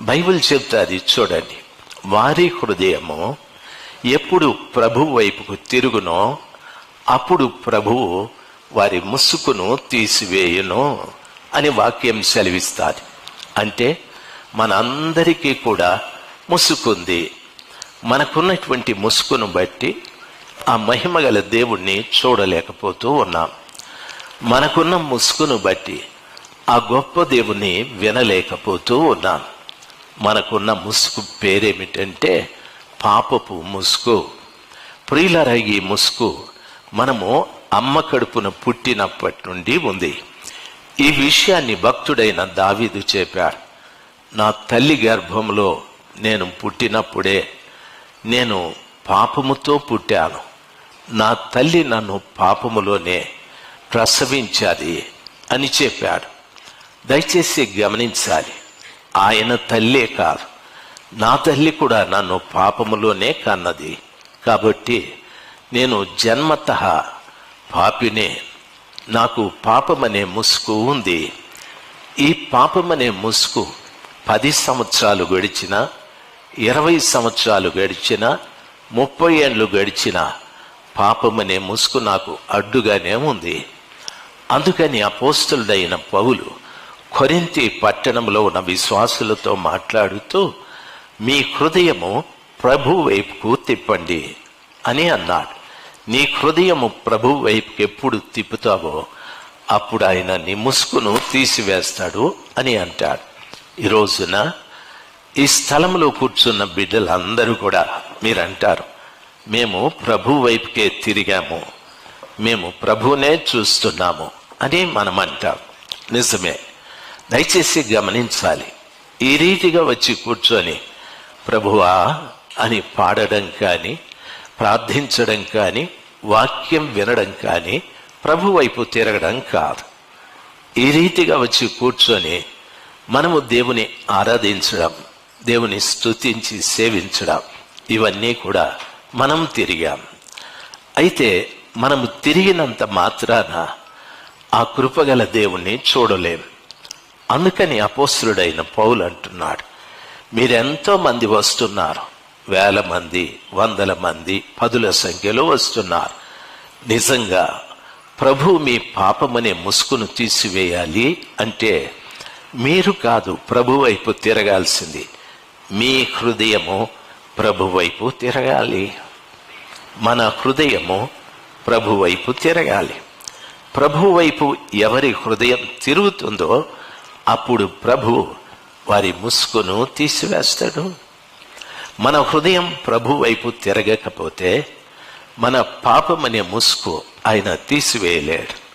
Bible చెప్తాది చూడండి. వారి హృదయము ఎప్పుడు ప్రభు వైపుకు తిరుగునో అప్పుడు ప్రభువు వారి ముసుకును తీసివేయును అని వాక్యం సెలవిస్తాది. అంటే మనందరికీ కూడా ముసుకుంది మనకున్నటువంటి ముసుగును బట్టి ఆ మహిమగల దేవుణ్ణి చూడలేకపోతూ ఉన్నాం. మనకున్న ముసుగును బట్టి ఆ గొప్ప దేవుణ్ణి వినలేకపోతూ ఉన్నాం. మనకున్న ముసుగు పేరేమిటంటే పాపపు ముసుగు. ప్రియులర ఈ ముసుగు మనము అమ్మ కడుపున పుట్టినప్పటి నుండి ఉంది. ఈ విషయాన్ని భక్తుడైన దావీదు చెప్పారు నా తల్లి గర్భంలో నేను పుట్టినప్పుడే నేను పాపముతో పుట్టాను. నా తల్లి నన్ను పాపములోనే ప్రసవించాలి అని చెప్పాడు. దయచేసి గమనించాలి. ఆయన తల్లే కాదు. నా తల్లి కూడా నన్ను పాపములోనే కన్నది. కాబట్టి నేను జన్మత పాపినే. నాకు పాపమనే ముసుగు ఉంది. ఈ పాపమనే ముసుగు పది సంవత్సరాలు గడిచినా ఇరవై సంవత్సరాలు గడిచినా ముప్పై ఏళ్ళు గడిచినా పాపమనే ముసుగు నాకు అడ్డుగానే ఉంది. అందుకని అపోస్తులుడైన పౌలు కొరింతి పట్టణంలో ఉన్న విశ్వాసులతో మాట్లాడుతూ మీ హృదయము ప్రభు వైపుకు తిప్పండి అని అన్నాడు. నీ హృదయము ప్రభు వైపుకి ఎప్పుడు తిప్పుతావో అప్పుడు ఆయన నీ ముసుగును తీసివేస్తాడు అని అంటాడు. ఈ రోజున ఈ స్థలంలో కూర్చున్న బిడ్డలందరూ కూడా మీరు అంటారు మేము ప్రభు వైపుకే తిరిగాము మేము ప్రభునే చూస్తున్నాము అని మనం అంటాం నిజమే. దయచేసి గమనించాలి. ఈ రీతిగా వచ్చి కూర్చొని ప్రభువా అని పాడడం కానీ ప్రార్థించడం కానీ వాక్యం వినడం కానీ ప్రభు వైపు తిరగడం కాదు. ఈ రీతిగా వచ్చి కూర్చొని మనము దేవుని ఆరాధించడం దేవుని స్తుతించి సేవించడం ఇవన్నీ కూడా మనం తిరిగాం. అయితే మనము తిరిగినంత మాత్రాన ఆ కృపగల దేవుణ్ణి చూడలేము అందుకని అపోస్తుడైన పౌలు అంటున్నాడు మీరెంతో మంది వస్తున్నారు? వేల మంది వందల మంది పదుల సంఖ్యలో వస్తున్నారు. నిజంగా ప్రభు మీ పాపమనే ముసుగును తీసివేయాలి అంటే మీరు కాదు ప్రభు వైపు తిరగాల్సింది. మీ హృదయము ప్రభు వైపు తిరగాలి. మన హృదయము ప్రభు వైపు తిరగాలి. ప్రభు వైపు ఎవరి హృదయం తిరుగుతుందో అప్పుడు ప్రభు వారి ముసుగును తీసివేస్తాడు. మన హృదయం ప్రభు వైపు తిరగకపోతే మన పాపమనే ముసుగు ఆయన తీసివేయలేడు.